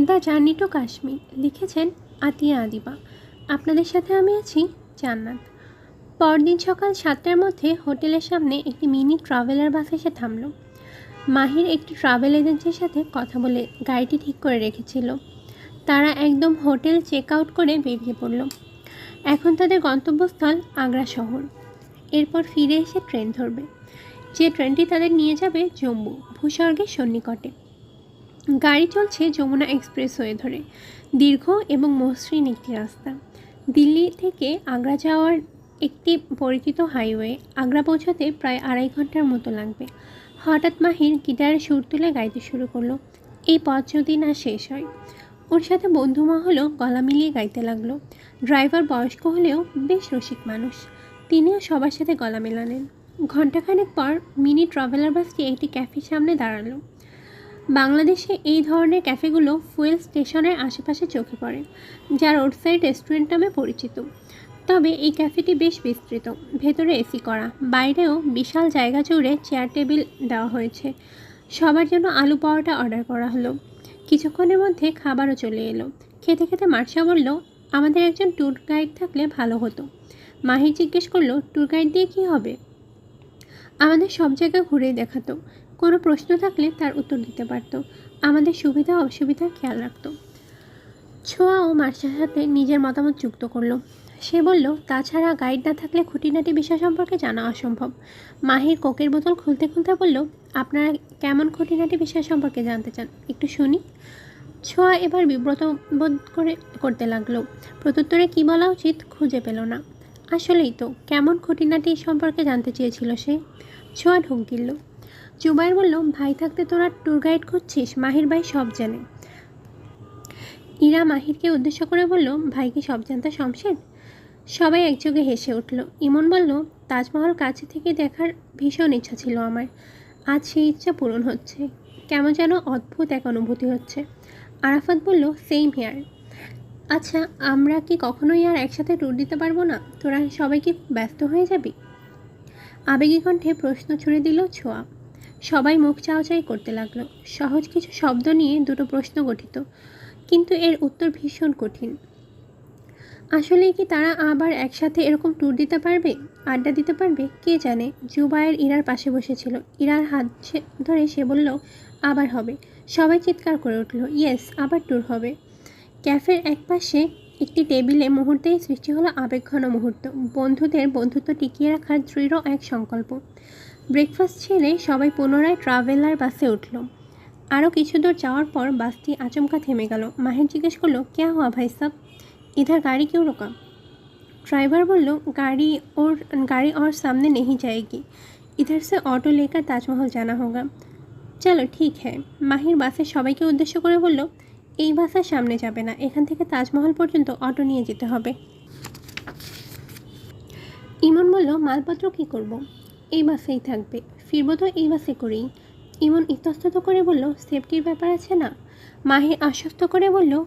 The journey to Kashmir লিখেছেন আতিয়া আদিবা। আপনাদের সাথে আমি আছি জান্নাত। পরদিন সকাল সাতটার মধ্যে হোটেলের সামনে একটি মিনি ট্রাভেলার বাস এসে থামলো। মাহির একটি ট্রাভেল এজেন্সির সাথে কথা বলে গাড়িটি ঠিক করে রেখেছিল। তারা একদম হোটেল চেক আউট করে বেরিয়ে পড়ল। এখন তাদের গন্তব্যস্থল আগ্রা শহর। এরপর ফিরে এসে ট্রেন ধরবে। যে ট্রেনটি তাদের নিয়ে যাবে জম্মু, ভূস্বর্গের সন্নিকটে। গাড়ি চলছে যমুনা এক্সপ্রেস হয়ে ধরে। দীর্ঘ এবং মসৃণ একটি রাস্তা। দিল্লি থেকে আগ্রা যাওয়ার একটি পরিচিত হাইওয়ে আগ্রা পৌঁছাতে প্রায় আড়াই ঘণ্টার মতো লাগবে। হঠাৎ মাহির গিটারে সুর তুলে গাইতে শুরু করল। এই পথ যদি না শেষ হয়। ওর সাথে বন্ধু মহলও গলা মিলিয়ে গাইতে লাগল। ড্রাইভার বয়স্ক হলেও বেশ রসিক মানুষ। তিনিও সবার সাথে গলা মেলালেন। ঘণ্টাখানেক পর মিনি ট্রাভেলার বাসটি একটি ক্যাফের সামনে দাঁড়াল। বাংলাদেশে এই ধরনের ক্যাফেগুলো ফুয়েল স্টেশনের আশেপাশে চোখে পড়ে যা রোড সাইড রেস্টুরেন্ট নামে পরিচিত। তবে এই ক্যাফেটি বেশ বিস্তৃত। ভেতরে এসি করা, বাইরেও বিশাল জায়গা জুড়ে চেয়ার টেবিল দেওয়া হয়েছে। সবার জন্য আলু পরোটা অর্ডার করা হলো। কিছুক্ষণের মধ্যে খাবারও চলে এলো। খেতে খেতে মার্শা বলল, আমাদের একজন ট্যুর গাইড থাকলে ভালো হতো। মাহির জিজ্ঞেস করল, ট্যুর গাইড দিয়ে কী হবে? আমাদের সব জায়গা ঘুরে দেখাতো। কোনো প্রশ্ন থাকলে তার উত্তর দিতে পারতো। আমাদের সুবিধা অসুবিধার খেয়াল রাখত। ছোঁয়া ও মার্শার সাথে নিজের মতামত যুক্ত করল। সে বলল, তাছাড়া গাইড না থাকলে খুঁটিনাটি বিষয় সম্পর্কে জানা অসম্ভব। মাহির কোকের বোতল খুলতে খুলতে বলল, আপনারা কেমন খুঁটিনাটি বিষয় সম্পর্কে জানতে চান? একটু শুনি। ছোঁয়া এবার বিব্রত বোধ করে করতে লাগল। প্রত্যুত্তরে কী বলা উচিত খুঁজে পেল না। আসলেই তো, কেমন খুঁটিনাটি সম্পর্কে জানতে চেয়েছিল সে? ছোঁয়া ঢোক গিলল। জুবাইর বলল, ভাই থাকতে তোরা ট্যুর গাইড করছিস মাহির ভাই সব জানে। ইরা মাহিরকে উদ্দেশ্য করে বলল, ভাই কি সব জানতে শমশের সবাই একযোগে হেসে উঠল। ইমন বলল, তাজমহল কাছে থেকে দেখার ভীষণ ইচ্ছা ছিল আমার। আজ সেই ইচ্ছা পূরণ হচ্ছে। কেমন যেন অদ্ভুত এক অনুভূতি হচ্ছে। আরাফাত বলল সেম হেয়ার আচ্ছা আমরা কি কখনোই আর একসাথে ট্যুর দিতে পারব না? তোরা সবাই কি ব্যস্ত হয়ে যাবি? আবেগী কণ্ঠে প্রশ্ন ছুড়ে দিল ছোঁয়া। সবাই মুখ চাওয়াচাই করতে লাগল। সহজ কিছু শব্দ নিয়ে দুটো প্রশ্ন গঠিত, কিন্তু এর উত্তর ভীষণ কঠিন। আসলে কি তারা আবার একসাথে এরকম ট্যুর দিতে পারবে? আড্ডা দিতে পারবে? কে জানে? জুবায়ের ইরার পাশে বসেছিল। ইরার হাত ধরে সে বলল, আবার হবে। সবাই চিৎকার করে উঠল ইয়েস আবার ট্যুর হবে। ক্যাফের একপাশে একটি টেবিলে মুহূর্তেই সৃষ্টি হলো আবেগঘন মুহূর্ত। বন্ধুদের বন্ধুত্ব টিকিয়ে রাখার দৃঢ় এক সংকল্প। ব্রেকফাস্ট ছেড়ে সবাই পুনরায় ট্রাভেলার বাসে উঠল আরও কিছু দূর যাওয়ার পর বাসটি আচমকা থেমে গেল মাহির জিজ্ঞেস করলো ক্যা হুয়া ভাই সাব इधर गाड़ी क्यों रुका ड्राइवर बोलो गाड़ी और गाड़ी और सामने नहीं जाएगी इधर से ऑटो लेकर ताजमहल जाना होगा চলো ঠিক হ্যাঁ মাহির বাসের সবাইকে উদ্দেশ্য করে বলল এই বাসের সামনে যাবে না এখান থেকে তাজমহল পর্যন্ত অটো নিয়ে যেতে হবে ইমন বলল মালপত্র কি করব। এই বাসেই থাকবে। ফিরবো তো এই বাসে করেই। ইমন ইতস্তত করে বলল সেফটির ব্যাপার আছে না? মাহির আশ্বস্ত করে বলল,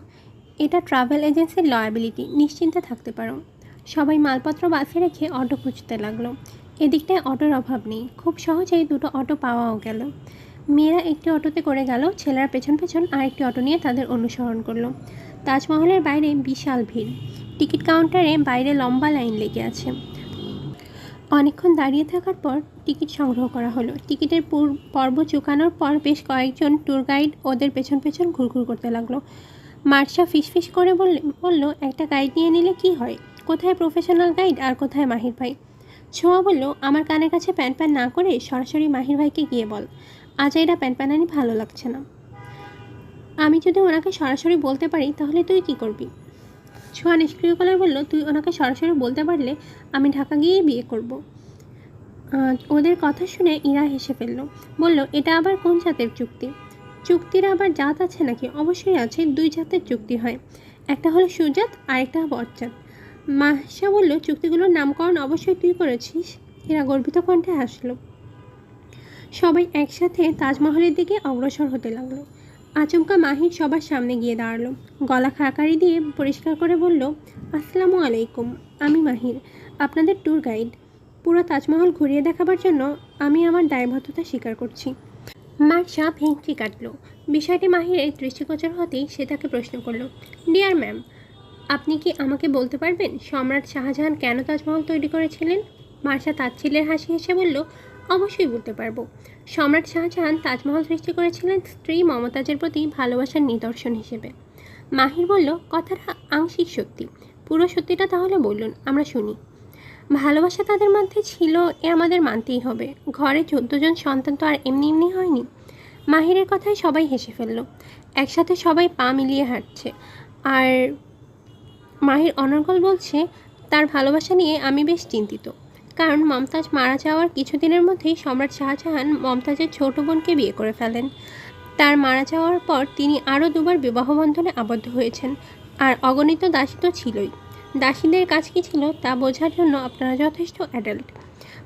এটা ট্রাভেল এজেন্সির লয়াবিলিটি নিশ্চিন্তে থাকতে পারো। সবাই মালপত্র বাসে রেখে অটো খুঁজতে লাগল। এদিকটায় অটোর অভাব নেই। খুব সহজেই দুটো অটো পাওয়াও গেল। মেয়েরা একটি অটোতে করে গেল, ছেলেরা পেছন পেছন আরেকটি অটো নিয়ে তাদের অনুসরণ করল। তাজমহলের বাইরে বিশাল ভিড়। টিকিট কাউন্টারে বাইরে লম্বা লাইন লেগে আছে। অনেকক্ষণ দাঁড়িয়ে থাকার পর টিকিট সংগ্রহ করা হলো। টিকিটের পূর- পর্ব চুকানোর পর বেশ কয়েকজন ট্যুর গাইড ওদের পেছন পেছন ঘুরঘুর করতে লাগল। মার্শা ফিসফিস করে বললে, বলল, একটা গাইড নিয়ে নিলে কি হয়? কোথায় প্রফেশনাল গাইড আর কোথায় মাহির ভাই? ছোঁয়া বলল, আমার কানের কাছে প্যান প্যান না করে সরাসরি মাহির ভাইকে গিয়ে বল। আজ আজাইরা প্যান প্যানানি ভালো লাগছে না। আমি যদি ওনাকে সরাসরি বলতে পারি, তাহলে তুই কি করবি? ছোঁয়া নিষ্ক্রিয় গলায় বলল, তুই ওনাকে সরাসরি বলতে পারলে আমি ঢাকা গিয়েই বিয়ে করব। ওদের কথা শুনে ইরা হেসে ফেলল, বলল, এটা আবার কোন জাতের চুক্তি? চুক্তির আবার জাত আছে নাকি? অবশ্যই আছে, দুই জাতের চুক্তি হয়, একটা হলো সুজাত আর একটা বরজাত মাসা বলল, চুক্তিগুলোর নামকরণ অবশ্যই তুই করেছিস? এরা গর্বিত কণ্ঠে হাসলো। সবাই একসাথে তাজমহলের দিকে অগ্রসর হতে লাগল। আচমকা মাহির সবার সামনে গিয়ে দাঁড়াল। গলা খাকারি দিয়ে পরিষ্কার করে বলল, আসসালামু আলাইকুম, আমি মাহির। আপনাদের ট্যুর গাইড। পুরো তাজমহল ঘুরিয়ে দেখাবার জন্য আমি আমার দায়বদ্ধতা স্বীকার করছি। মার সাপ ভেঙচি কাটলো। বিষয়টি মাহিরের দৃষ্টিগোচর হতেই সে তাকে প্রশ্ন করল, ডিয়ার ম্যাম, আপনি কি আমাকে বলতে পারবেন সম্রাট শাহজাহান কেন তাজমহল তৈরি করেছিলেন? মার্শা তাচ্ছিলের হাসি হেসে বলল অবশ্যই বলতে পারব। সম্রাট শাহজাহান তাজমহল সৃষ্টি করেছিলেন স্ত্রী মমতাজের প্রতি ভালোবাসার নিদর্শন হিসেবে। মাহির বলল কথাটা আংশিক সত্যি। পুরো সত্যিটা তাহলে বলুন, আমরা শুনি। ভালোবাসা তাদের মধ্যে ছিল, এ আমাদের মানতেই হবে। ঘরে চোদ্দ জন সন্তান তো আর এমনি এমনি হয়নি। মাহিরের কথায় সবাই হেসে ফেলল। একসাথে সবাই পা মিলিয়ে হাঁটছে। আর মাহির অনর্গল বলছে, তার ভালোবাসা নিয়ে আমি বেশ চিন্তিত। কারণ মমতাজ মারা যাওয়ার কিছুদিনের মধ্যেই সম্রাট শাহজাহান মমতাজের ছোট বোনকে বিয়ে করে ফেলেন। তার মারা যাওয়ার পর তিনি আরও দুবার বিবাহবন্ধনে আবদ্ধ হয়েছেন, আর অগণিত দাসী তো ছিলই। দাসীদের কাজ কী ছিল তা বোঝার জন্য আপনারা যথেষ্ট অ্যাডাল্ট।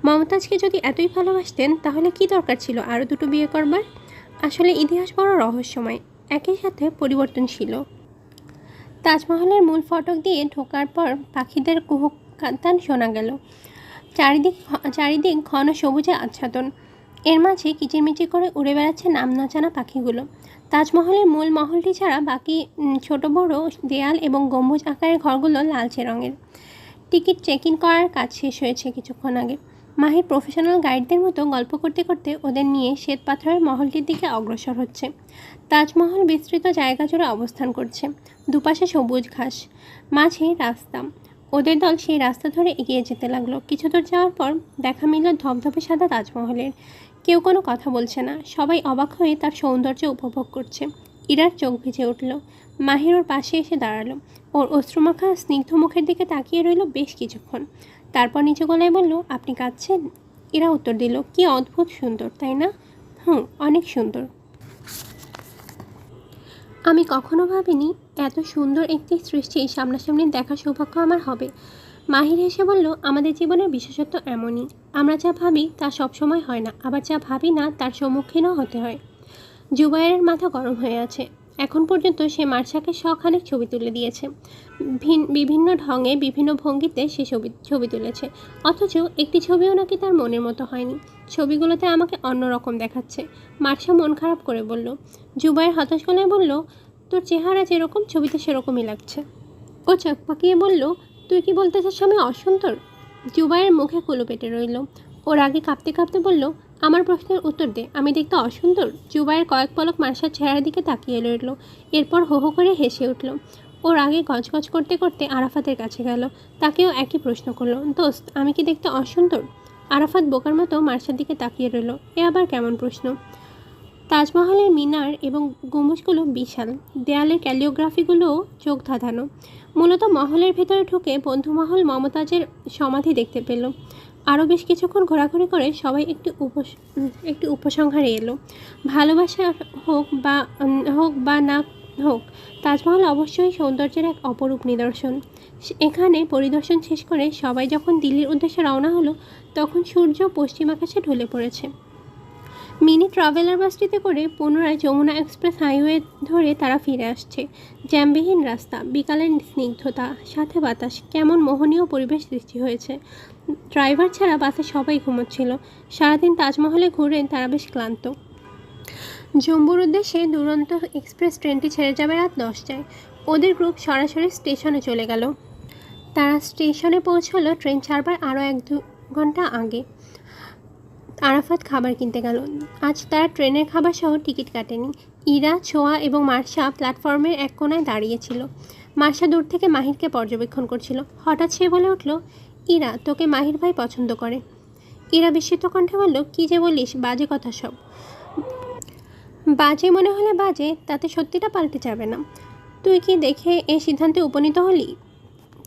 মমতাজকে যদি এতই ভালোবাসতেন, তাহলে কি দরকার ছিল আরও দুটো বিয়ে করবার? আসলে ইতিহাস বড় রহস্যময় একই সাথে পরিবর্তনশীল তাজমহলের মূল ফটক দিয়ে ঢোকার পর পাখিদের কুহুক কান্তান শোনা গেল। চারিদিক চারিদিক ঘন সবুজে আচ্ছাদন। এর মাঝে কিচিরমিচির করে উড়ে বেড়াচ্ছে নাম নচানা পাখিগুলো। তাজমহলের মূল মহলটি ছাড়া বাকি ছোট, বড় দেয়াল এবং গম্বুজ আকারের ঘরগুলো লালচে রঙের। টিকিট চেক ইন করার কাজ শেষ হয়েছে কিছুক্ষণ আগে। মাহির প্রফেশনাল গাইডদের মতো গল্প করতে করতে ওদের নিয়ে শ্বেত পাথরের মহলটির দিকে অগ্রসর হচ্ছে। তাজমহল বিস্তৃত জায়গা জুড়ে অবস্থান করছে। দুপাশে সবুজ ঘাস, মাঝে রাস্তা। ওদের দল সেই রাস্তা ধরে এগিয়ে যেতে লাগল। কিছু দূর যাওয়ার পর দেখা মিলল ধবধবে সাদা তাজমহলের। কেউ কোনো কথা বলছে না। সবাই অবাক হয়ে তার সৌন্দর্য উপভোগ করছে। ইরার চোখ ভিজে উঠল। মাহির ওর পাশে এসে দাঁড়াল। ওর অশ্রুমাখা স্নিগ্ধ মুখের দিকে তাকিয়ে রইল বেশ কিছুক্ষণ। তারপর নিচু গলায় বলল, আপনি কাঁদছেন? ইরা উত্তর দিল, কি অদ্ভুত সুন্দর, তাই না? হুম, অনেক সুন্দর। আমি কখনো ভাবিনি এত সুন্দর একটি সৃষ্টি সামনাসামনি দেখার সৌভাগ্য আমার হবে। মাহির হেসে বলল, আমাদের জীবনের বিশেষত্ব এমনই। আমরা যা ভাবি তা সবসময় হয় না, আবার যা ভাবি না তার সম্মুখীনও হতে হয়। জুবাইরের মাথা গরম হয়ে আছে। এখন পর্যন্ত সে মার্শাকে শখানেক ছবি তুলে দিয়েছে। ভিন বিভিন্ন ঢঙে, বিভিন্ন ভঙ্গিতে সে ছবি ছবি তুলেছে। অথচ একটি ছবিও নাকি তার মনের মতো হয়নি। ছবিগুলোতে আমাকে অন্যরকম দেখাচ্ছে। মার্শা মন খারাপ করে বলল। জুবাইর হতাশ গলায় বলল তোর চেহারা যেরকম, ছবিতে সেরকমই লাগছে। ও চোখ পাকিয়ে বলল, তুই কি বলতে চাস আমি অসুন্দর জুবাইয়ের মুখে কুলো পেটে রইল। ওর আগে কাঁপতে কাঁপতে বলল, আমার প্রশ্নের উত্তর দে, আমি দেখতে অসুন্দর জুবাইয়ের কয়েক পলক মার্শার চেহারার দিকে তাকিয়ে রইল। এরপর হো হো করে হেসে উঠল। ওর আগে গজগজ করতে করতে আরাফাতের কাছে গেল। তাকেও একই প্রশ্ন করল, দোস্ত, আমি কি দেখতে অসুন্দর আরাফাত বোকার মতো মার্শার দিকে তাকিয়ে রইল। এ আবার কেমন প্রশ্ন? তাজমহলের মিনার এবং গম্বুজগুলো বিশাল। দেয়ালের ক্যালিওগ্রাফিগুলোও চোখ ধাঁধানো। মূলত মহলের ভেতরে ঢুকে বন্ধুমহল মমতাজের সমাধি দেখতে পেল। আরও বেশ কিছুক্ষণ ঘোরাঘুরি করে সবাই একটি উপস একটি উপসংহারে এলো। ভালোবাসা হোক বা হোক বা না হোক, তাজমহল অবশ্যই সৌন্দর্যের এক অপরূপ নিদর্শন। এখানে পরিদর্শন শেষ করে সবাই যখন দিল্লির উদ্দেশ্যে রওনা হলো, তখন সূর্য পশ্চিম আকাশে ঢলে পড়েছে। মিনি ট্রাভেলার বাসটিতে করে পুনরায় যমুনা এক্সপ্রেস হাইওয়ে ধরে তারা ফিরে আসছে। জ্যামবিহীন রাস্তা, বিকালের স্নিগ্ধতা, সাথে বাতাস, কেমন মোহনীয় পরিবেশ সৃষ্টি হয়েছে। ড্রাইভার ছাড়া বাসে সবাই ঘুমোচ্ছিল। সারাদিন তাজমহলে ঘুরে তারা বেশ ক্লান্ত। জম্বুর উদ্দেশ্যে দুরন্ত এক্সপ্রেস ট্রেনটি ছেড়ে যাবে রাত দশটায়। ওদের গ্রুপ সরাসরি স্টেশনে চলে গেল। তারা স্টেশনে পৌঁছলো ট্রেন ছাড়বার আরও এক দু ঘণ্টা আগে। আরাফাত খাবার কিনতে গেল। আজ তারা ট্রেনের খাবার সহ টিকিট কাটেনি। ইরা, ছোয়া এবং মার্শা প্ল্যাটফর্মের এক কোনায় দাঁড়িয়েছিল। মার্শা দূর থেকে মাহিরকে পর্যবেক্ষণ করছিল। হঠাৎ সে বলে উঠল, ইরা, তোকে মাহির ভাই পছন্দ করে। ইরা বিস্মিত কণ্ঠে বলল, কী যে বলিস, বাজে কথা সব। বাজে মনে হলে বাজে, তাতে সত্যিটা পাল্টে যাবে না। তুই কি দেখে এই সিদ্ধান্তে উপনীত হলি?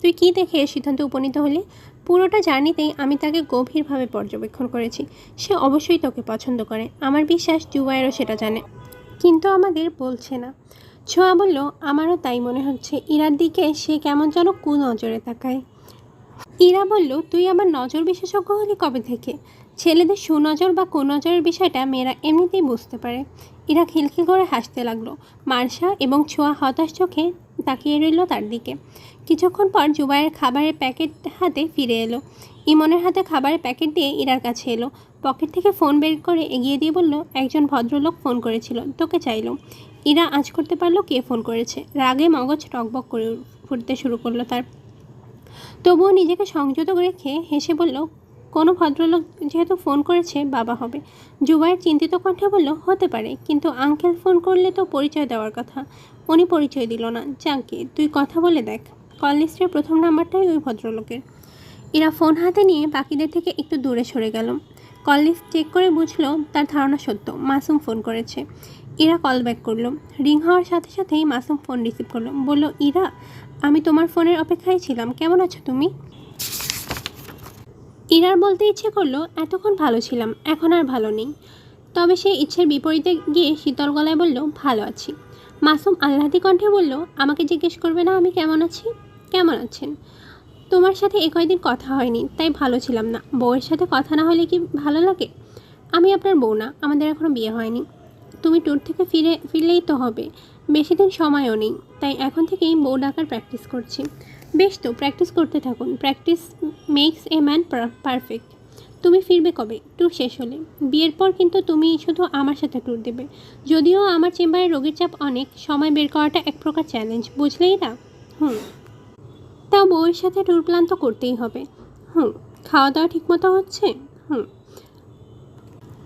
তুই কি দেখে এই সিদ্ধান্তে উপনীত হলি? পুরোটা জার্নিতেই আমি তাকে গভীরভাবে পর্যবেক্ষণ করেছি। সে অবশ্যই তোকে পছন্দ করে। আমার বিশ্বাস জুবাইরও সেটা জানে। কিন্তু আমাদের বলছে না। ছোঁয়া বলল, আমারও তাই মনে হচ্ছে। ইরার দিকে সে কেমন যেন কু নজরে তাকায়। ইরা বলল, তুই আমার নজর বিশেষজ্ঞ হলি কবে থেকে? ছেলেদের সুনজর বা কুনজরের বিষয়টা মেয়েরা এমনিতেই বুঝতে পারে। ইরা খিলখিল করে হাসতে লাগল। মার্শা এবং ছোঁয়া হতাশ চোখে তাকিয়ে রইল তার দিকে। কিছুক্ষণ পর জুবাইয়ের খাবারের প্যাকেট হাতে ফিরে এলো। ইমনের হাতে খাবারের প্যাকেট দিয়ে ইরার কাছে এলো। পকেট থেকে ফোন বের করে এগিয়ে দিয়ে বলল, একজন ভদ্রলোক ফোন করেছিল, তোকে চাইলো। ইরা আজ করতে পারল কে ফোন করেছে। রাগে মগজ টকবক করে ফুটতে শুরু করল তার। তবুও নিজেকে সংযত রেখে হেসে বলল, কোনো ভদ্রলোক যেহেতু ফোন করেছে, বাবা হবে। জুবাইয়ের চিন্তিত কণ্ঠে বলল, হতে পারে, কিন্তু আঙ্কেল ফোন করলে তো পরিচয় দেওয়ার কথা। উনি পরিচয় দিল না। যাকে তুই কথা বলে দেখ। কল লিস্টের প্রথম নাম্বারটাই ওই ভদ্রলোকের। এরা ফোন হাতে নিয়ে বাকিদের থেকে একটু দূরে সরে গেল। কল লিস্ট চেক করে বুঝলো তার ধারণা সত্য, মাসুম ফোন করেছে। ইরা কল ব্যাক করল। রিং হওয়ার সাথে সাথেই মাসুম ফোন রিসিভ করল। বলল, ইরা, আমি তোমার ফোনের অপেক্ষায় ছিলাম। কেমন আছো তুমি? ইরার বলতে ইচ্ছে করল, এতক্ষণ ভালো ছিলাম, এখন আর ভালো নেই। তবে সেই ইচ্ছের বিপরীতে গিয়ে শীতল গলায় বলল, ভালো আছি। মাসুম আল্লাদি কণ্ঠে বলল, আমাকে জিজ্ঞেস করবে না আমি কেমন আছি? কেমন আছেন? তোমার সাথে এ কয়দিন কথা হয়নি, তাই ভালো ছিলাম না। বউয়ের সাথে কথা না হলে কি ভালো লাগে? আমি আপনার বউ না, আমাদের এখনও বিয়ে হয়নি। তুমি ট্যুর থেকে ফিরে, ফিরলেই তো হবে। বেশি দিন সময়ও নেই, তাই এখন থেকেই বউ ডাকার প্র্যাকটিস করছি। বেশ তো, প্র্যাকটিস করতে থাকুন। Practice makes a man perfect. তুমি ফিরবে কবে? ট্যুর শেষ হলে। বিয়ের পর কিন্তু তুমি শুধু আমার সাথে ট্যুর দেবে। যদিও আমার চেম্বারে রোগীর চাপ অনেক, সময় বের করাটা এক প্রকার চ্যালেঞ্জ বুঝলেই না? হুম। তাও বউয়ের সাথে ট্যুর প্ল্যান তো করতেই হবে। হুম খাওয়া দাওয়া ঠিকমতো হচ্ছে? হুম।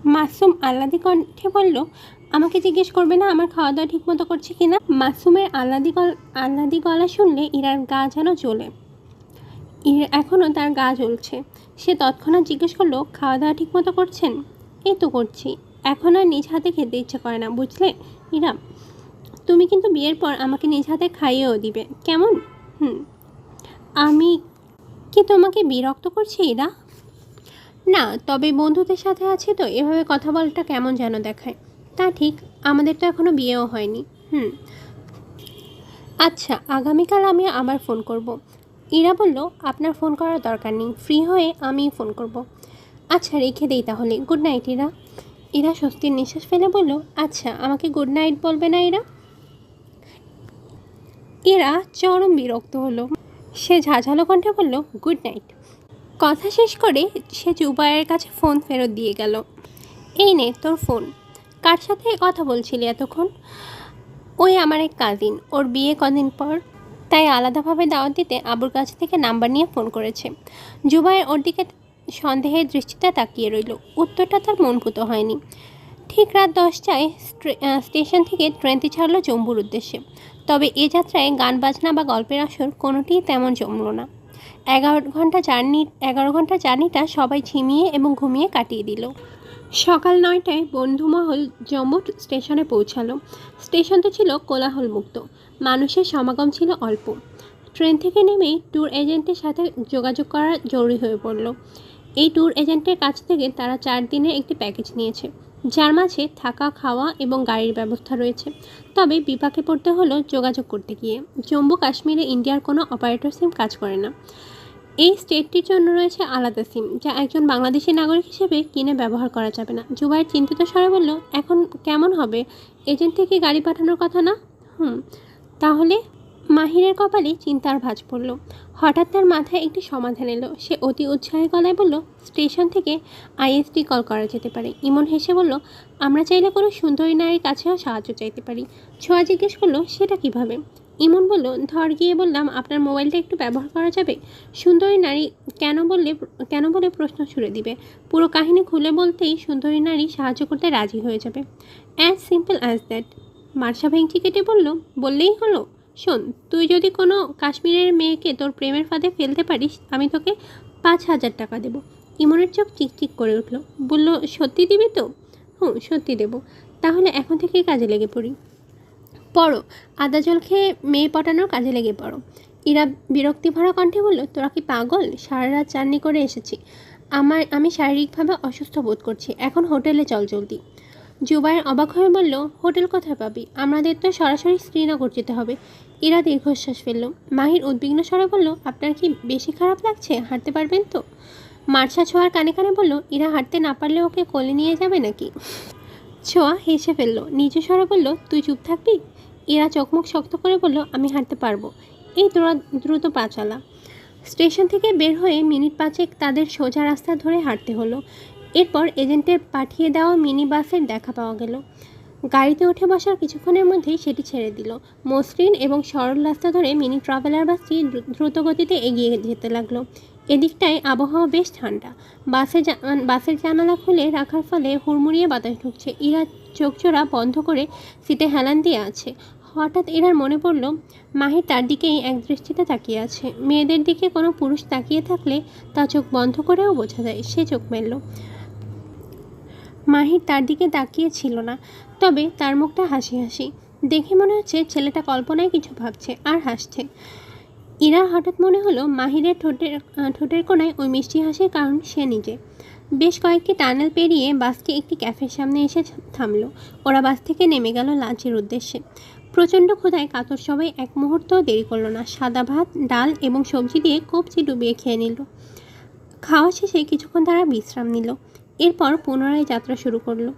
মাসুম আল্লাদি কণ্ঠে বলল, আমাকে জিজ্ঞেস করবে না আমার খাওয়া দাওয়া ঠিকমতো করছে কি না মাসুমের আল্লাদি গল আল্লাদি গলা শুনলে ইরার গা যেন ইর এখনও তার গা জ্বলছে। সে তৎক্ষণাৎ জিজ্ঞেস করল খাওয়া দাওয়া ঠিকমতো করছেন? এই তো করছি। এখন আর নিজ হাতে খেতে ইচ্ছে করে না, বুঝলে? ইরা, তুমি কিন্তু বিয়ের পর আমাকে নিজ হাতে খাইয়েও দিবে। কেমন? হুম। আমি কি তোমাকে বিরক্ত করছি, ইরা? না, তবে বন্ধুদের সাথে আছি তো, এভাবে কথা বলাটা কেমন যেন দেখায়? তা ঠিক, আমাদের তো এখনও বিয়েও হয়নি। হুম। আচ্ছা আগামীকাল আমি আবার ফোন করব। ইরা বলল, আপনার ফোন করার দরকার নেই, ফ্রি হয়ে আমি ফোন করব। আচ্ছা রেখে দেই তাহলে। Good night, Ira. ইরা স্বস্তির নিঃশ্বাস ফেলে বলল আচ্ছা আমাকে গুড নাইট বলবে না ইরা? ইরা চরম বিরক্ত হলো। সে ঝাঝালো কণ্ঠে বলল, গুড নাইট। কথা শেষ করে সে জুবাইয়ের কাছে ফোন ফেরত দিয়ে গেল। এই নে, তোর ফোন। কার সাথে কথা বলছিলি এতক্ষণ? ওই আমার এক কাজিন ওর বিয়ে কদিন পর। তাই আলাদাভাবে দাওয়াত দিতে আবুর কাছ থেকে নাম্বার নিয়ে ফোন করেছে। জুবাইয়ের ওর দিকে সন্দেহের দৃষ্টিতে তাকিয়ে রইল। উত্তরটা তার মনপুত হয়নি। ঠিক রাত দশটায় স্টেশন থেকে ট্রেনটি ছাড়লো জম্বুর উদ্দেশ্যে। তবে এ যাত্রায় গান, বাজনা বা গল্পের আসর কোনোটিই তেমন জমল না। এগারো ঘণ্টা জার্নি, এগারো ঘণ্টা জার্নিটা সবাই ঝিমিয়ে এবং ঘুমিয়ে কাটিয়ে দিল। সকাল নয়টায় বন্ধুমহল জম্মু স্টেশনে পৌঁছালো। স্টেশনটা ছিল কোলাহলমুক্ত। মানুষের সমাগম ছিল অল্প। ট্রেন থেকে নেমেই ট্যুর এজেন্টের সাথে যোগাযোগ করা জরুরি হয়ে পড়ল। এই ট্যুর এজেন্টের কাছ থেকে তারা চার দিনের একটি প্যাকেজ নিয়েছে। যার মাঝে থাকা, খাওয়া এবং গাড়ির ব্যবস্থা রয়েছে। তবে বিপাকে পড়তে হলো যোগাযোগ করতে গিয়ে। জম্মু কাশ্মীরে ইন্ডিয়ার কোনো অপারেটর সিম কাজ করে না। এই স্টেটটির জন্য রয়েছে আলাদা সিম যা একজন বাংলাদেশি নাগরিক হিসেবে কিনে ব্যবহার করা যাবে না। জুবাইর চিন্তিত স্বরে বলল, এখন কেমন হবে? এজেন্ট থেকে গাড়ি পাঠানোর কথা না? হুম, তাহলে? মাহিরের কপালে চিন্তার ভাঁজ পড়ল। হঠাৎ তার মাথায় একটি সমাধান এলো। সে অতি উৎসাহী গলায় বলল, স্টেশন থেকে আইএসডি কল করা যেতে পারে। ইমন হেসে বলল, আমরা চাইলে কোনো সুন্দরী নারীর কাছেও সাহায্য চাইতে পারি। ছোঁয়া জিজ্ঞেস করল, সেটা কীভাবে? ইমন বলল, ধর গিয়ে বললাম, আপনার মোবাইলটা একটু ব্যবহার করা যাবে? সুন্দরী নারী কেন বললে, কেন বলে প্রশ্ন ছুড়ে দিবে? পুরো কাহিনী খুলে বলতেই সুন্দরী নারী সাহায্য করতে রাজি হয়ে যাবে। As simple as that Marsha ভেঙচি কেটে বলল। বললেই হলো। শোন, তুই যদি কোনো কাশ্মীরের মেয়েকে তোর প্রেমের ফাঁদে ফেলতে পারিস, আমি তোকে পাঁচ হাজার টাকা দেবো। ইমনের চোখ চিকচিক করে উঠল। বলল, সত্যি দিবি তো? হুম সত্যি দেবো। তাহলে এখন থেকেই কাজে লেগে পড়ি। পড়ো। আদা জল খেয়ে মেয়ে পটানোর কাজে লেগে পড়ো। ইরা বিরক্তি ভরা কণ্ঠে বলল, তোরা কি পাগল? সারা রাত চাননি করে এসেছি। আমার আমি শারীরিকভাবে অসুস্থ বোধ করছি। এখন হোটেলে চল জলদি। জুবাইর অবাক হয়ে বলল, হোটেল কোথায় পাবি? আমাদের তো সরাসরি শ্রীনগর যেতে হবে। ইরা দীর্ঘশ্বাস ফেলল। মাহির উদ্বিগ্ন স্বরে বলল, আপনার কি বেশি খারাপ লাগছে? হাঁটতে পারবেন তো? মার্শা ছোঁয়ার কানে কানে বলল, ইরা হাঁটতে না পারলে ওকে কোলে নিয়ে যাবে নাকি? ছোঁয়া হেসে ফেলল। নিজে স্বরে বলল, তুই চুপ থাকবি? এরা চোখমুখ শক্ত করে বলল, আমি হাঁটতে পারব। এই দ্রুত পা চালা। স্টেশন থেকে বের হয়ে মিনিট পাঁচেক তাদের সোজা রাস্তা ধরে হাঁটতে হলো। এরপর এজেন্টের পাঠিয়ে দেওয়া মিনি বাসের দেখা পাওয়া গেল। গাড়িতে উঠে বসার কিছুক্ষণের মধ্যেই সেটি ছেড়ে দিল। মসৃণ এবং সরল রাস্তা ধরে মিনি ট্রাভেলার বাসটি দ্রু- দ্রুত গতিতে এগিয়ে যেতে লাগল। এদিকটায় আবহাওয়া বেশ ঠান্ডা। বাসে বাসের জানালা খুলে রাখার ফলে হুড়মুড়িয়ে বাতাস ঢুকছে। ইরা চোখচোরা বন্ধ করে সিটে হেলান দিয়ে আছে। হঠাৎ এরার মনে পড়ল, মাহির তার দিকেই এক দৃষ্টিতে তাকিয়ে আছে। মেয়েদের দিকে কোনো পুরুষ তাকিয়ে থাকলে তা চোখ বন্ধ করেও বোঝা যায়, সে চোখ মেলল। মাহির তার দিকে তাকিয়ে ছিল না, তবে তার মুখটা হাসি হাসি। দেখে মনে হচ্ছে ছেলেটা কল্পনায় কিছু ভাবছে আর হাসছে। ইরা হঠাৎ মনে হলো মাহিরের ঠোঁটের ঠোঁটের কোণায় ওই মিষ্টি হাসির কারণ সে নিজে। বেশ কয়েকটি টানেল পেরিয়ে বাসটি একটি ক্যাফের সামনে এসে থামলো। ওরা বাস থেকে নেমে গেল লাঞ্চের উদ্দেশ্যে। প্রচণ্ড ক্ষুধায় কাতর সবাই এক মুহূর্তও দেরি করল না। সাদা ভাত, ডাল এবং সবজি দিয়ে কবজি ডুবিয়ে খেয়ে নিল। খাওয়া শেষে কিছুক্ষণ তারা বিশ্রাম নিল। এরপর পুনরায় যাত্রা শুরু করল।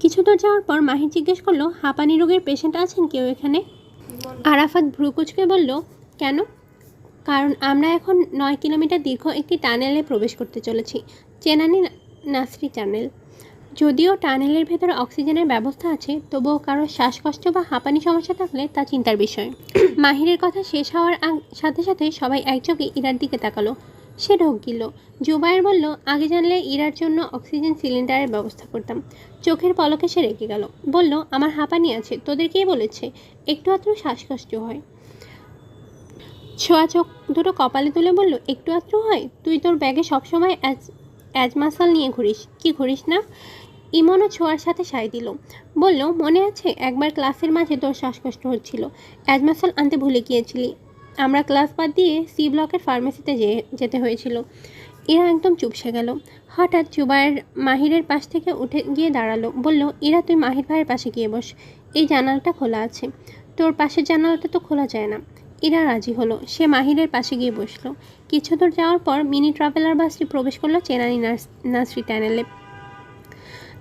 কিছু দূর যাওয়ার পর মাহির জিজ্ঞেস করল, হাঁপানি রোগের পেশেন্ট আছেন কেউ এখানে? আরাফাত ভ্রুকুচকে বলল, কেন? কারণ আমরা এখন নয় কিলোমিটার দীর্ঘ একটি টানেলে প্রবেশ করতে চলেছি। চেনানি নাসরি টানেল যদিও টানেলের ভেতরে অক্সিজেনের ব্যবস্থা আছে, তবুও কারও শ্বাসকষ্ট বা হাঁপানি সমস্যা থাকলে তা চিন্তার বিষয়। মাহিরের কথা শেষ হওয়ার সাথে সাথে সবাই একযোগে ইরার দিকে তাকালো। সে ঢোক গিল জুবাইর বলল, আগে জানলে ইরার জন্য অক্সিজেন সিলিন্ডারের ব্যবস্থা করতাম। চোখের পলকে সে রেগে গেল। বলল, আমার হাঁপানি আছে তোদের কে বলেছে, একটু আত্র শ্বাসকষ্ট হয়। ছোঁয়া চোখ দুটো কপালে তুলে বলল, একটু আত্র হয়? তুই তোর ব্যাগে সবসময় অ্যাজ অ্যাজমাসাল নিয়ে ঘুরিস। কি ঘুরিস না? ইমনও ছোঁয়ার সাথে সায় দিল। বলল, মনে আছে, একবার ক্লাসের মাঝে তোর শ্বাসকষ্ট হচ্ছিল। অ্যাজমাসল আনতে ভুলে গিয়েছিলি। আমরা ক্লাস বাদ দিয়ে সি ব্লকের ফার্মেসিতে যেতে হয়েছিল। এরা একদম চুপসে গেল। হঠাৎ জুবাইর মাহিরের পাশ থেকে উঠে গিয়ে দাঁড়াল। বলল এরা তুই মাহির ভাইয়ের পাশে গিয়ে বস। এই জানালাটা খোলা আছে। তোর পাশের জানালাটা তো খোলা যায় না। এরা রাজি হলো। সে মাহিরের পাশে গিয়ে বসল। কিছু দূর যাওয়ার পর মিনি ট্রাভেলার বাসটি প্রবেশ করল চেনানি নার্স, নার্সারি টানেলে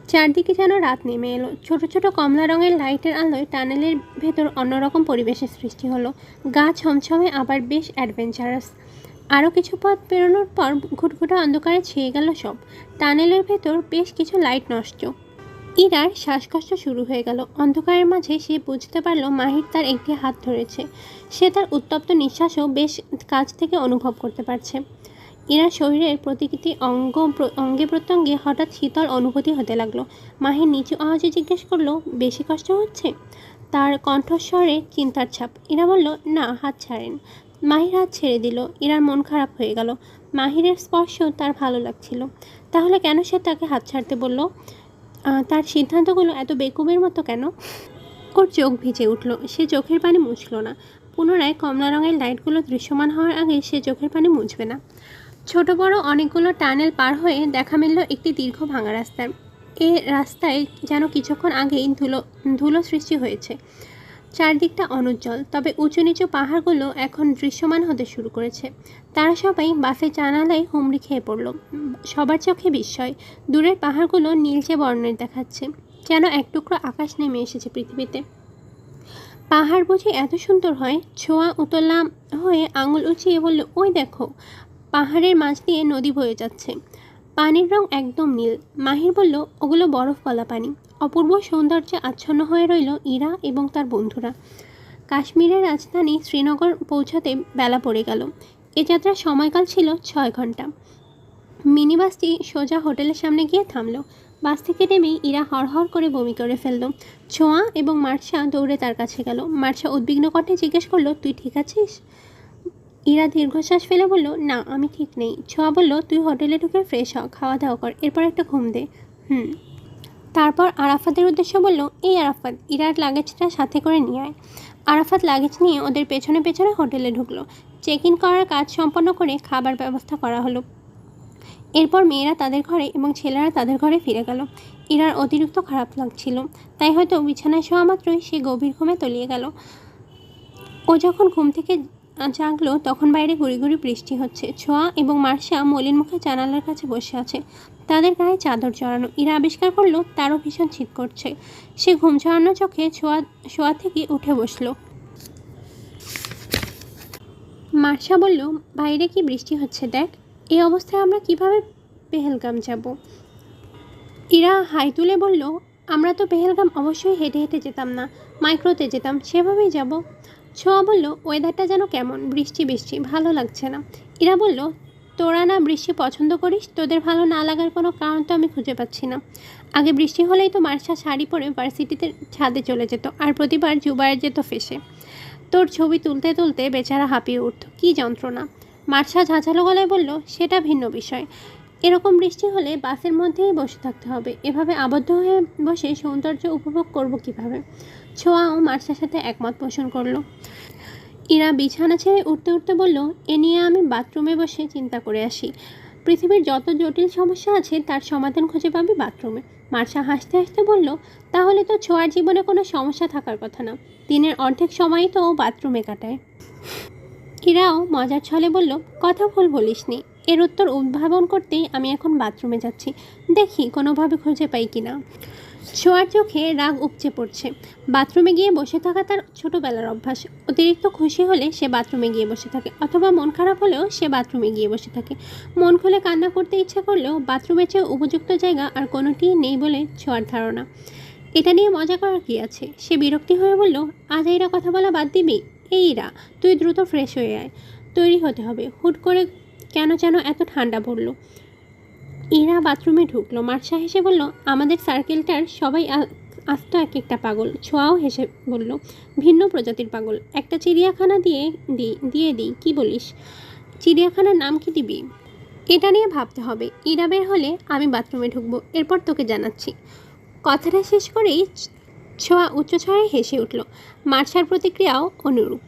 চারদিকে যেন রাত নেমে এলো। ছোট ছোট কমলা রঙের লাইটের আলোয় টানেলের ভেতর অন্যরকম পরিবেশের সৃষ্টি হলো। গা ছমছমে আবার বেশ অ্যাডভেঞ্চারাস আরও কিছু পথ পেরোনোর পর ঘুটঘুটা অন্ধকারে ছেয়ে গেল সব। টানেলের ভেতর বেশ কিছু লাইট নষ্ট। ইরার শ্বাসকষ্ট শুরু হয়ে গেল। অন্ধকারের মাঝে সে বুঝতে পারল মাহির তার একটি হাত ধরেছে। সে তার উত্তপ্ত নিঃশ্বাসও বেশ কাছ থেকে অনুভব করতে পারছে। ইরার শরীরের প্রতিকৃতি অঙ্গ অঙ্গে প্রত্যঙ্গে হঠাৎ শীতল অনুভূতি হতে লাগল। মাহির নিচু আওয়াজে জিজ্ঞেস করল, বেশি কষ্ট হচ্ছে? তার কণ্ঠস্বরে চিন্তার ছাপ। ইরা বলল, না, হাত ছাড়েন। মাহির হাত ছেড়ে দিল। ইরার মন খারাপ হয়ে গেল। মাহিরের স্পর্শ তার ভালো লাগছিল। তাহলে কেন সে তাকে হাত ছাড়তে বলল? তার সিদ্ধান্তগুলো এত বেকুবের মতো কেন? ওর চোখ ভিজে উঠল। সে চোখের পানি মুছল না। পুনরায় কমলা রঙের লাইটগুলো দৃশ্যমান হওয়ার আগে সে চোখের পানি মুছবে না। ছোট বড় অনেকগুলো টানেল পার হয়ে দেখা মিলল একটি দীর্ঘ ভাঙা রাস্তার। এ রাস্তায় যেন কিছুক্ষণ আগেই ধুলো ধুলো সৃষ্টি হয়েছে। চারদিকটা অনুজ্জ্বল, তবে উঁচু নিচু পাহাড়গুলো এখন দৃশ্যমান হতে শুরু করেছে। তারা সবাই বাসের জানালায় হুমড়ি খেয়ে পড়ল। সবার চোখে বিস্ময়, দূরের পাহাড়গুলো নীলচে বর্ণের দেখাচ্ছে, যেন এক টুকরো আকাশ নেমে এসেছে পৃথিবীতে। পাহাড় বুঝি এত সুন্দর হয়, ছোঁয়া, উতলা হয়ে আঙুল উঁচিয়ে বলল, ওই দেখো পাহাড়ের মাঝ দিয়ে নদী বয়ে যাচ্ছে। পানির রং একদম নীল। মাহির বলল, ওগুলো বরফ গলা পানি। অপূর্ব সৌন্দর্যে আচ্ছন্ন হয়ে রইল ইরা এবং তার বন্ধুরা। কাশ্মীরের রাজধানী শ্রীনগর পৌঁছাতে বেলা পড়ে গেল। এ যাত্রার সময়কাল ছিল ছয় ঘণ্টা। মিনি বাসটি সোজা হোটেলের সামনে গিয়ে থামলো। বাস থেকে নেমেই ইরা হড়হড় করে বমি করে ফেলল। ছোঁয়া এবং মার্শা দৌড়ে তার কাছে গেল। মার্শা উদ্বিগ্ন কণ্ঠে জিজ্ঞেস করল, তুই ঠিক আছিস? ইরা দীর্ঘশ্বাস ফেলে বলল, না, আমি ঠিক নেই। ছোঁয়া বলল, তুই হোটেলে ঢুকে ফ্রেশ হ খাওয়া দাওয়া কর, এরপর একটা ঘুম দে। হুম। তারপর আরাফাতের উদ্দেশ্য বলল, এই আরাফাত, ইরার লাগেজটা সাথে করে নিয়ে আয়। আরাফাত লাগেজ নিয়ে ওদের পেছনে পেছনে হোটেলে ঢুকলো। চেক ইন করার কাজ সম্পন্ন করে খাবার ব্যবস্থা করা হলো। এরপর মেয়েরা তাদের ঘরে এবং ছেলেরা তাদের ঘরে ফিরে গেল। ইরার অতিরিক্ত খারাপ লাগছিল। তাই হয়তো বিছানায় শোয়া মাত্রই সে গভীর ঘুমে তলিয়ে গেল। ও যখন ঘুম থেকে জাগলো, তখন বাইরে গুড়ি গুড়ি বৃষ্টি হচ্ছে। ছোঁয়া এবং মার্শা মলিন মুখে জানালার কাছে বসে আছে। তাদের গায়ে চাদর জড়ানো। ইরা আবিষ্কার করল, তারও ভীষণ শীত করছে। সে ঘুম ছড়ানো চোখে ছোঁয়া শোয়া থেকে উঠে বসল। মার্শা বলল, বাইরে কি বৃষ্টি হচ্ছে দেখ, এই অবস্থায় আমরা কীভাবে পেহেলগাম যাব? ইরা হাই তুলে বলল, আমরা তো পেহেলগাম অবশ্যই হেঁটে হেঁটে যেতাম না, মাইক্রোতে যেতাম, সেভাবেই যাব। ছোঁয়া বলল ওয়েদারটা যেন কেমন? বৃষ্টি বৃষ্টি, ভালো লাগছে না। ইরা বলল, তোরা না বৃষ্টি পছন্দ করিস? তোদের ভালো না লাগার কোনো কারণ তো আমি খুঁজে পাচ্ছি না। আগে বৃষ্টি হলেই তো মার্শা শাড়ি পরে ভার্সিটিতে ছাদে চলে যেত, আর প্রতিবার জুবায়ের যেত ফেসে। তোর ছবি তুলতে তুলতে বেচারা হাঁপিয়ে উঠত, কী যন্ত্রণা। মার্শা ঝাঁঝালো গলায় বলল, সেটা ভিন্ন বিষয়। এরকম বৃষ্টি হলে বাসের মধ্যেই বসে থাকতে হবে। এভাবে আবদ্ধ হয়ে বসে সৌন্দর্য উপভোগ করব কীভাবে? ছোঁয়াও মার্শার সাথে একমত পোষণ করল। ইরা বিছানা ছেড়ে উঠতে উঠতে বলল, এ নিয়ে আমি বাথরুমে বসে চিন্তা করে আসি। পৃথিবীর যত জটিল সমস্যা আছে, তার সমাধান খুঁজে পাবি বাথরুমে। মার্শা হাসতে হাসতে বলল, তাহলে তো ছোঁয়ার জীবনে কোনো সমস্যা থাকার কথা না। দিনের অর্ধেক সময়ই তো ও বাথরুমে কাটায়। ইরাও মজার ছলে বলল, কথা ভুল বলিসনি। এর উত্তর উদ্ভাবন করতেই আমি এখন বাথরুমে যাচ্ছি। দেখি কোনোভাবে খুঁজে পাই কি না ছোঁয়ার চোখে রাগ উপচে পড়ছে। বাথরুমে গিয়ে বসে থাকা তার ছোটোবেলার অভ্যাস। অতিরিক্ত খুশি হলে সে বাথরুমে গিয়ে বসে থাকে, অথবা মন খারাপ হলেও সে বাথরুমে গিয়ে বসে থাকে। মন খুলে কান্না করতে ইচ্ছে করলেও বাথরুমের চেয়ে উপযুক্ত জায়গা আর কোনোটিই নেই বলে ছোঁয়ার ধারণা। এটা নিয়ে মজা করার কী আছে? সে বিরক্তি হয়ে বলল, আজ এরা কথা বলা বাদ দিবি? এইরা তুই দ্রুত ফ্রেশ হয়ে আয়। তৈরি হতে হবে। হুট করে কেন যেন এত ঠান্ডা পড়ল। ইরা বাথরুমে ঢুকলো। মার্শা হেসে বলল, আমাদের সার্কেলটার সবাই আস্ত এক একটা পাগল। ছোঁয়াও হেসে বলল, ভিন্ন প্রজাতির পাগল। একটা চিড়িয়াখানা দিয়ে দিই দিয়ে দিই, কি বলিস? চিড়িয়াখানার নাম কি দিবি? এটা নিয়ে ভাবতে হবে। ইরা বের হলে আমি বাথরুমে ঢুকবো। এরপর তোকে জানাচ্ছি। কথাটা শেষ করেই ছোঁয়া উচ্চস্বরে হেসে উঠল। মার্শার প্রতিক্রিয়াও অনুরূপ।